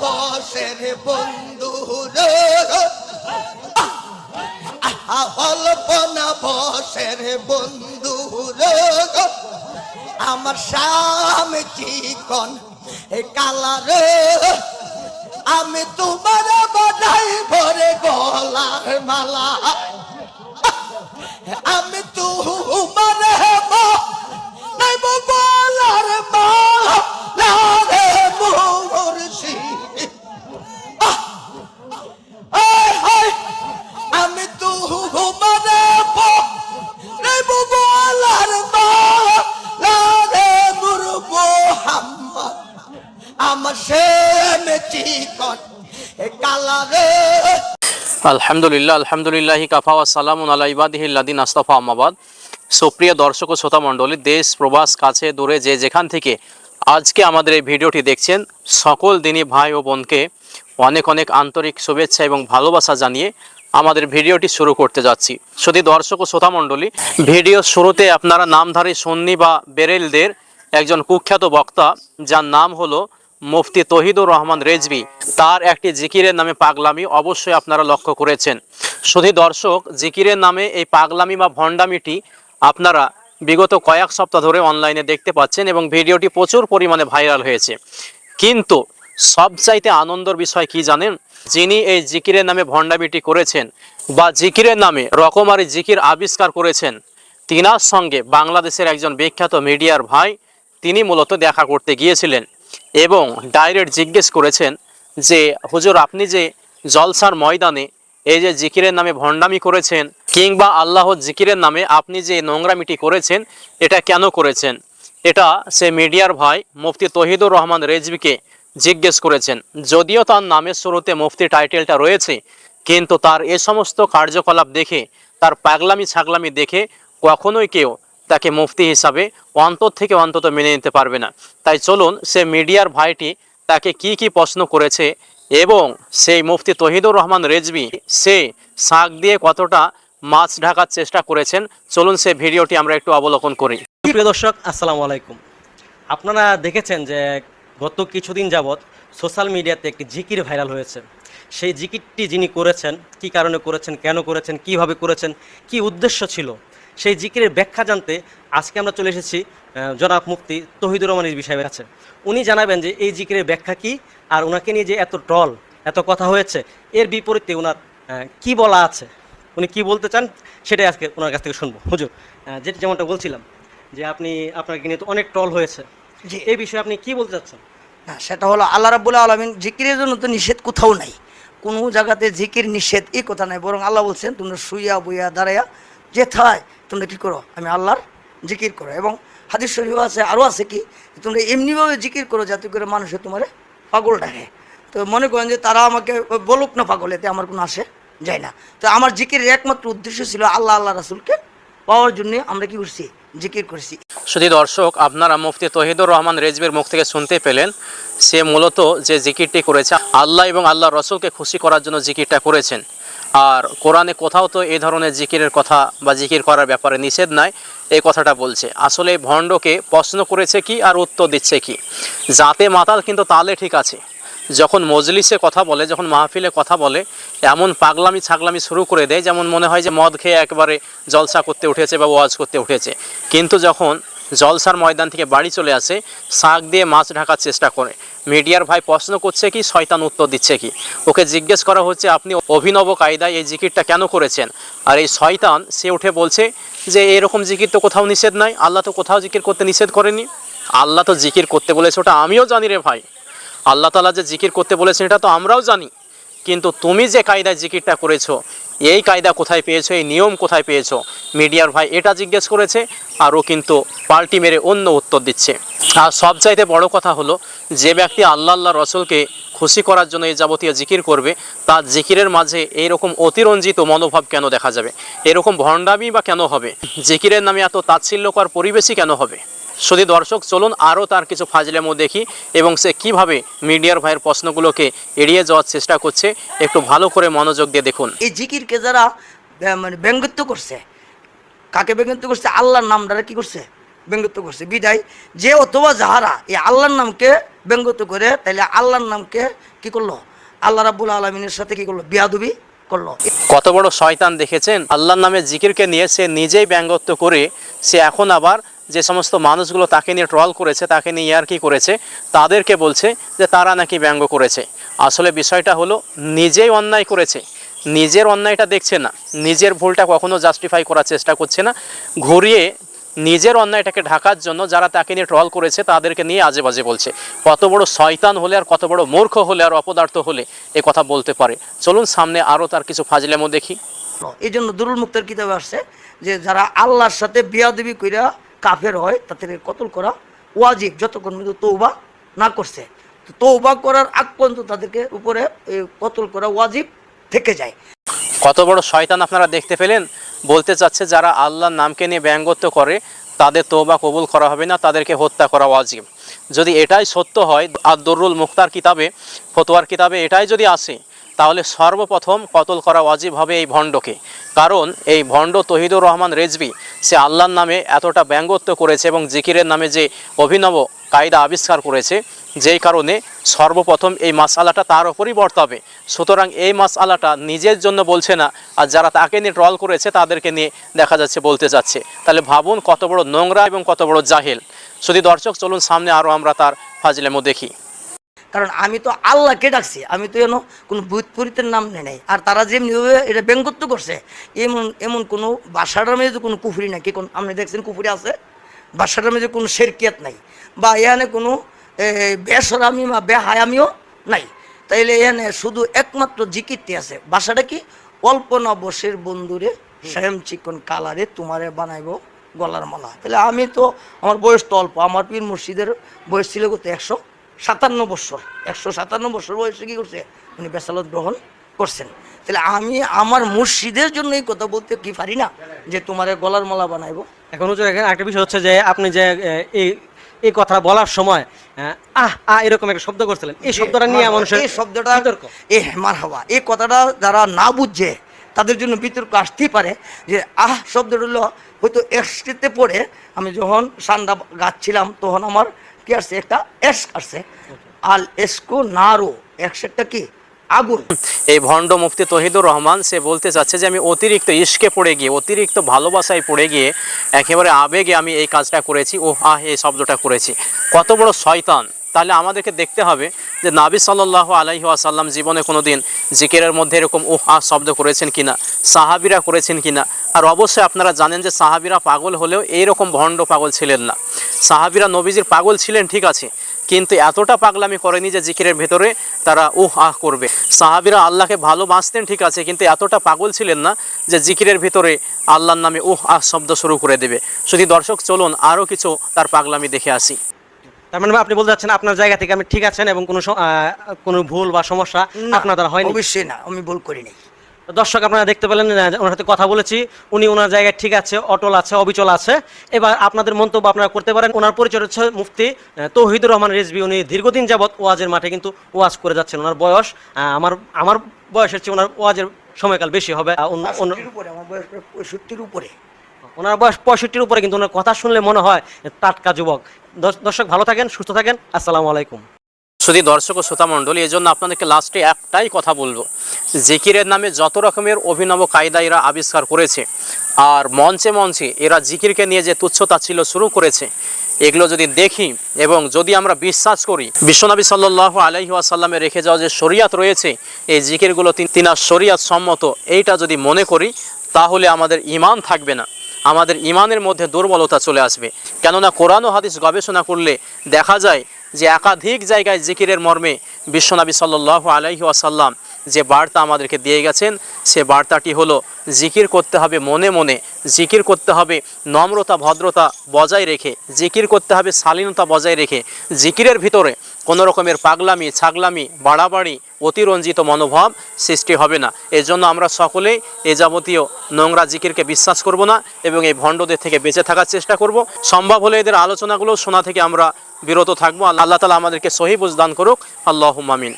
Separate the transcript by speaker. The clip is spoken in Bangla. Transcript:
Speaker 1: বসের বন্ধু রে। আহা, অল্প না বসের বন্ধু রে। আমার স্বামী চিকন এ কালা রে? আমি তোমার বাধাই ভরে গলার মালা।
Speaker 2: আলহামদুলিল্লাহ আলহামদুলিল্লাহ কাফা সালামুন আলা ইবাদিহিল্লাদিন আস্তাফা আমাবাদ সুপ্রিয় দর্শক ও শ্রোতা মণ্ডলী, দেশ, প্রবাস, কাছে, দূরে, যে যেখান থেকে আজকে আমাদের এই ভিডিওটি দেখছেন, সকল দিনই ভাই ও বোনকে অনেক অনেক আন্তরিক শুভেচ্ছা এবং ভালোবাসা জানিয়ে আমাদের ভিডিওটি শুরু করতে যাচ্ছি। শুধু দর্শক ও শ্রোতা মণ্ডলী, ভিডিও শুরুতে আপনারা নামধারী সন্নি বা বেরেলদের একজন কুখ্যাত বক্তা, যার নাম হলো মুফতি তহিদুর রহমান রেজভি তার একটি জিকিরের নামে পাগলামি অবশ্যই আপনারা লক্ষ্য করেছেন। শুধু দর্শক, জিকিরের নামে এই পাগলামি বা ভণ্ডামিটি আপনারা বিগত কয়েক সপ্তাহ ধরে অনলাইনে দেখতে পাচ্ছেন এবং ভিডিওটি প্রচুর পরিমাণে ভাইরাল হয়েছে। কিন্তু সবচাইতে আনন্দর বিষয় কি জানেন? যিনি এই জিকিরের নামে ভণ্ডামিটি করেছেন বা জিকিরের নামে রকমারি জিকির আবিষ্কার করেছেন, তিনার সঙ্গে বাংলাদেশের একজন বিখ্যাত মিডিয়ার ভাই, তিনি মূলত দেখা করতে গিয়েছিলেন। এবং ডাইরেক্ট জিজ্ঞেস করেছেন যে, হুজুর, আপনি যে জলসার ময়দানে এই যে জিকিরের নামে ভণ্ডামি করেছেন কিংবা আল্লাহ জিকিরের নামে আপনি যে নোংরামিটি করেছেন, এটা কেন করেছেন? এটা সে মিডিয়ার ভাই মুফতি তহিদুর রহমান রেজবিকে জিজ্ঞেস করেছেন। যদিও তার নামের শুরুতে মুফতি টাইটেলটা রয়েছে, কিন্তু তার এ সমস্ত কার্যকলাপ দেখে, তার পাগলামি ছাগলামি দেখে কখনোই কেউ তাকে মুফতি হিসাবে অন্তর থেকে অন্তত মেনে নিতে পারবে না। তাই চলুন সে মিডিয়ার ভাইটি তাকে কি কি প্রশ্ন করেছে এবং সেই মুফতি তহিদুর রহমান রেজবি সে শাক দিয়ে কতটা মাছ ঢাকার চেষ্টা করেছেন? চলুন সে ভিডিওটি আমরা একটু অবলোকন করি।
Speaker 3: প্রিয় দর্শক, আসসালামু আলাইকুম। আপনারা দেখেছেন যে গত কিছুদিন যাবৎ সোশ্যাল মিডিয়াতে একটি জিকির ভাইরাল হয়েছে। সেই জিকিরটি যিনি করেছেন, কি কারণে করেছেন, কেন করেছেন, কীভাবে করেছেন, কি উদ্দেশ্য ছিল সেই জিকিরের ব্যাখ্যা জানতে আজকে আমরা চলে এসেছি জনাব মুফতি তহিদুর রহমান রিজভী সাহেবের কাছে। উনি জানাবেন যে এই জিকিরের ব্যাখ্যা কি আর ওনাকে নিয়ে যে এত ট্রল এত কথা হয়েছে এর বিপরীতে ওনার কি বলা আছে? উনি কি বলতে চান সেটাই আজকে ওনার কাছ থেকে শুনব। হুজুর যেটা যেমনটা বলছিলাম যে আপনি আপনাকে নিয়ে তো অনেক ট্রল হয়েছে।
Speaker 4: যে
Speaker 3: এই বিষয়ে আপনি কি বলতে চাচ্ছেন?
Speaker 4: না সেটা হলো আল্লাহ রাবুল আলমিন জিকিরের জন্য তো নিষেধ কোথাও নাই। কোনো জায়গাতে জিকির নিষেধ এই কথা নাই বরং আল্লাহ বলছেন তোমরা শুইয়া বইয়া দাঁড়াইয়া যেথায় তোমরা কি করো? আমি আল্লাহর জিকির করো। এবং হাদিস শরীফ আছে আরও আছে কি? তোমরা এমনিভাবে জিকির করো যাতে করে মানুষে তোমার পাগল ডাকে। তো মনে করেন যে তারা আমাকে বলুক না পাগল, এতে আমার কোনো আসে যায় না। তো আমার জিকিরের একমাত্র উদ্দেশ্য ছিল আল্লাহ আল্লাহ রাসুলকে পাওয়ার জন্য আমরা কি করছি? জিকির করছি।
Speaker 2: শুধু দর্শক, আপনারা মুফতি তহিদুর রহমান রেজবির মুখ থেকে শুনতে পেলেন সে মূলত যে জিকিরটি করেছে, আল্লাহ এবং আল্লাহ রসুলকে খুশি করার জন্য জিকিরটা করেছেন। আর কোরআনে কোথাও তো এই ধরনের জিকিরের কথা বা জিকির করার ব্যাপারে নিষেধ নাই, এই কথাটা বলছে। আসলে ভণ্ডকে প্রশ্ন করেছে কি আর উত্তর দিচ্ছে কি? যাতে মাতাল কিন্তু তালে ঠিক আছে। যখন মজলিসে কথা বলে, যখন মাহফিলে কথা বলে, এমন পাগলামি ছাগলামি শুরু করে দেয়, যেমন মনে হয় যে মদ খেয়ে একবারে জলসা করতে উঠেছে বা ওয়াজ করতে উঠেছে। কিন্তু যখন জলসার ময়দান থেকে বাড়ি চলে আসে। শাক দিয়ে মাছ ঢাকার চেষ্টা করে। মিডিয়ার ভাই প্রশ্ন করছে কি, শয়তান উত্তর দিচ্ছে কি? ওকে জিজ্ঞেস করা হচ্ছে, আপনি অভিনব কায়দায় এই জিকিরটা কেন করেছেন? আর এই শয়তান, সে উঠে বলছে যে, এরকম জিকির তো কোথাও নিষেধ নাই। আল্লাহ তো কোথাও জিকির করতে নিষেধ করেনি। আল্লাহ তো জিকির করতে বলেছে, ওটা আমিও জানি রে ভাই। আল্লাহ তালা যে জিকির করতে বলেছেন, এটা তো আমরাও জানি। কিন্তু তুমি যে কায়দায় জিকিরটা করেছ, এই কায়দা কোথায় পেয়েছ, এই নিয়ম কোথায় পেয়েছ? মিডিয়ার ভাই এটা জিজ্ঞেস করেছে আর ও কিন্তু পাল্টি মেরে অন্য উত্তর দিচ্ছে। আর সবচাইতে বড় কথা হলো, যে ব্যক্তি আল্লাহ আল্লাহ রসুলকে খুশি করার জন্য এই যাবতীয় জিকির করবে, তার জিকিরের মাঝে এইরকম অতিরঞ্জিত মনোভাব কেন দেখা যাবে? এরকম ভণ্ডামি বা কেন হবে? জিকিরের নামে এত তাচ্ছিল্যকর পরিবেশই কেন হবে? শুধু দর্শক চলুন আরও তার কিছু ফাজলেমো দেখি এবং সে কীভাবে মিডিয়ার ভাইয়ের প্রশ্নগুলোকে এড়িয়ে যাওয়ার চেষ্টা করছে। একটু ভালো করে মনোযোগ দিয়ে দেখুন।
Speaker 4: এই জিকিরকে যারা মানে ব্যঙ্গত্ব করছে কাকে ব্যঙ্গত্ব করছে? আল্লাহর নাম দ্বারা কি করছে? ব্যঙ্গত্ব করছে। বিদায় যে অথবা যাহারা এই আল্লাহর নামকে ব্যঙ্গত্ব করে তাহলে আল্লাহর নামকে কি করল? আল্লাহ রাব্বুল আলমিনের সাথে কি করল? বিয়াদুবি করল।
Speaker 2: কত বড় শয়তান দেখেছেন? আল্লাহর নামে জিকিরকে নিয়ে সে নিজেই ব্যঙ্গত্ব করে সে এখন আবার যে সমস্ত মানুষগুলো তাকে নিয়ে ট্রল করেছে, তাকে নিয়ে আর কি করেছে, তাদেরকে বলছে যে তারা নাকি ব্যঙ্গ করেছে। আসলে বিষয়টা হলো, নিজেই অন্যায় করেছে। নিজের অন্যায়টা দেখছে না। নিজের ভুলটা কখনো জাস্টিফাই করার চেষ্টা করছে না। ঘুরিয়ে নিজের অন্যায়টাকে ঢাকার জন্য যারা তাকে নিয়ে ট্রল করেছে, তাদেরকে নিয়ে আজে বাজে বলছে। কত বড় শয়তান হলে আর কত বড় মূর্খ হলে আর অপদার্থ হলে এ কথা বলতে পারে। চলুন সামনে আরও তার কিছু ফাজলেমো দেখি।
Speaker 4: এই জন্য দুরুল মুক্তের কিতাবে আসছে যে যারা আল্লাহর সাথে বিয়াদবি কইরা কাফের হয়, তাদের কতল করা ওয়াজিব, যতক্ষণ পর্যন্ত তৌবা না করছে। তো তৌবা করার আগ পর্যন্ত তাদেরকে উপরে কতল করা ওয়াজিব থেকে যায়।
Speaker 2: কত বড় শয়তান আপনারা দেখতে পেলেন? বলতে চাচ্ছে যারা আল্লাহর নামকে নিয়ে ব্যঙ্গত্ব করে, তাদের তোবা কবুল করা হবে না, তাদেরকে হত্যা করা ওয়াজিব। যদি এটাই সত্য হয় আদরুল মুখতার কিতাবে, ফতোয়ার কিতাবে এটাই যদি আসে তাহলে সর্বপ্রথম কতল করা ওয়াজিব হবে এই ভণ্ডকে? কারণ এই ভণ্ড তহিদুর রহমান রেজবি সে আল্লাহর নামে এতটা ব্যঙ্গত্ব করেছে এবং জিকিরের নামে যে অভিনব কায়দা আবিষ্কার করেছে, যেই কারণে সর্বপ্রথম এই মাসালাটা তার ওপরই বর্তাবে। সুতরাং এই মাসালাটা নিজের জন্য বলছে না, আর যারা তাকে নিয়ে ট্রল করেছে তাদেরকে নিয়ে দেখা যাচ্ছে, বলতে যাচ্ছে। তাহলে ভাবুন কত বড় নোংরা এবং কত বড় জাহেল। শুধু দর্শক, চলুন সামনে আরও আমরা তার ফাজলেমো দেখি।
Speaker 4: কারণ আমি তো আল্লাহকে ডাকছি, আমি তো এনো কোনো বুধপুরিতের নাম নেই আর তারা যেমনিভাবে এটা ব্যঙ্গত্ব করছে, এমন এমন কোনো বাসাটার মধ্যে কোনো কুফুরি নাই। কি কোন আপনি দেখছেন কুফুরি আছে? বাসাটার মধ্যে কোনো শেরকিয়াত নাই। বা এখানে কোনো বেসরামি বা বেহায়ামিও নাই। তাইলে এখানে শুধু একমাত্র জিকিরটি আছে। বাসাটা কি? অল্পনা বসের বন্ধুরে শ্যাম চিকন কালারে তোমারে বানাইবো গলার মালা। তাহলে আমি তো, আমার বয়স তো অল্প। আমার পীর মুর্শিদের বয়স ছিল কত? একশো? সাতান্ন বছর একশো সাতান্ন বছর বয়সে কী করছে? উনি বেসালত গ্রহণ করছেন। তাহলে আমি আমার মুর্শিদের জন্য এই কথা বলতে কি পারি না যে তোমার গলার মালা বানাইবো?
Speaker 3: এখন হচ্ছে এখানে একটা বিষয় হচ্ছে যে আপনি যে এই এই কথা বলার সময় আহ, আহ এরকম একটা শব্দ করছিলেন। এই শব্দটা নিয়ে মানুষের
Speaker 4: এই শব্দটা। এ মার হওয়া এই কথাটা যারা না বুঝছে তাদের জন্য বিতর্ক আসতেই পারে যে আহ শব্দটা হলো হয়তো এসটিতে পড়ে আমি যখন সান্দা গাচ্ছিলাম তখন আমার কি আসছে? একটা এস আসছে। আল এসকো নারো। একশোটা কি? আগুন।
Speaker 2: এই ভণ্ড মুফতি তহিদুর রহমান, সে বলতে চাচ্ছে যে আমি অতিরিক্ত ইস্কে পড়ে গিয়ে, অতিরিক্ত ভালোবাসায় পড়ে গিয়ে একেবারে আবেগে আমি এই কাজটা করেছি। ও আহ, এই শব্দটা করেছি। কত বড় শয়তান। তাহলে আমাদেরকে দেখতে হবে যে নাবি সাল্লাহ আলাইহি আসাল্লাম জীবনে কোনো দিন জিকিরের মধ্যে এরকম ও আহ, শব্দ করেছেন কিনা, সাহাবিরা করেছেন কিনা? আর অবশ্যই আপনারা জানেন যে সাহাবিরা পাগল হলেও এইরকম ভণ্ড পাগল ছিলেন না। সাহাবিরা নবীজির পাগল ছিলেন ঠিক আছে। কিন্তু এতটা পাগলামি করেনি যে জিকিরের ভেতরে তারা উহ আহ করবে। সাহাবিরা আল্লাহকে ভালোবাসতেন ঠিক আছে কিন্তু এতটা পাগল ছিলেন না যে জিকিরের ভিতরে আল্লাহর নামে উহ আহ শব্দ শুরু করে দেবে। শুধু দর্শক চলুন আরও কিছু তার পাগলামি দেখে আসি।
Speaker 3: তার মানে আপনি বলতে চাচ্ছেন আপনার জায়গা থেকে আমি ঠিক আছেন এবং কোনো কোনো ভুল বা সমস্যা আপনার দ্বারা হয়নি?
Speaker 4: অবশ্যই না আমি ভুল করি নাই
Speaker 3: তো দর্শক আপনারা দেখতে পেলেন ওনার সাথে কথা বলেছি। উনি ওনার জায়গায় ঠিক আছে অটল আছে অবিচল আছে। এবার আপনাদের মন্তব্য আপনারা করতে পারেন। ওনার পরিচয় হচ্ছে মুফতি তৌহিদুর রহমান রেজবি উনি দীর্ঘদিন যাবৎ ওয়াজের মাঠে কিন্তু ওয়াজ করে যাচ্ছেন। ওনার বয়স আমার আমার বয়সের চেয়ে ওনার ওয়াজের সময়কাল বেশি হবে।
Speaker 4: পঁয়ষট্টির উপরে বয়স প্রায় উপরে।
Speaker 3: ওনার বয়স পঁয়ষট্টির উপরে কিন্তু ওনার কথা শুনলে মনে হয় টাটকা যুবক। দর্শ- দর্শক ভালো থাকেন সুস্থ থাকেন। আসসালামু আলাইকুম।
Speaker 2: শুধু দর্শক ও শ্রোতা মণ্ডলী এই জন্য আপনাদেরকে লাস্টে একটাই কথা বলব। জিকিরের নামে যত রকমের অভিনব কায়দা এরা আবিষ্কার করেছে, আর মঞ্চে মঞ্চে এরা জিকিরকে নিয়ে যে তুচ্ছতা ছিল শুরু করেছে, এগুলো যদি দেখি এবং যদি আমরা বিশ্বাস করি, বিশ্বনবী সাল্লাহ আলহি আসাল্লামে রেখে যাওয়া যে শরিয়াত রয়েছে, এই জিকিরগুলো তিন- তিনার শরিয়াত সম্মত, এইটা যদি মনে করি, তাহলে আমাদের ইমান থাকবে না। আমাদের ইমানের মধ্যে দুর্বলতা চলে আসবে। কেননা কোরআন ও হাদিস গবেষণা করলে দেখা যায় যে একাধিক জায়গায় জিকিরের মর্মে বিশ্বনবী সাল্লাহ আলাইহি আসাল্লাম যে বার্তা আমাদেরকে দিয়ে গেছেন, সে বার্তাটি হলো, জিকির করতে হবে মনে মনে, জিকির করতে হবে নম্রতা, ভদ্রতা বজায় রেখে, জিকির করতে হবে শালীনতা বজায় রেখে, জিকিরের ভিতরে কোনো রকমের পাগলামি, ছাগলামি, বাড়াবাড়ি, অতিরঞ্জিত মনোভাব সৃষ্টি হবে না। এর জন্য আমরা সকলেই এ যাবতীয় নোংরা জিকিরকে বিশ্বাস করব না এবং এই ভণ্ডদের থেকে বেঁচে থাকার চেষ্টা করব। সম্ভব হলে এদের আলোচনাগুলো শোনা থেকে আমরা বিরত থাকব। আল্লাহ তালা আমাদেরকে সহি বুঝদান করুক। আল্লাহ মামিন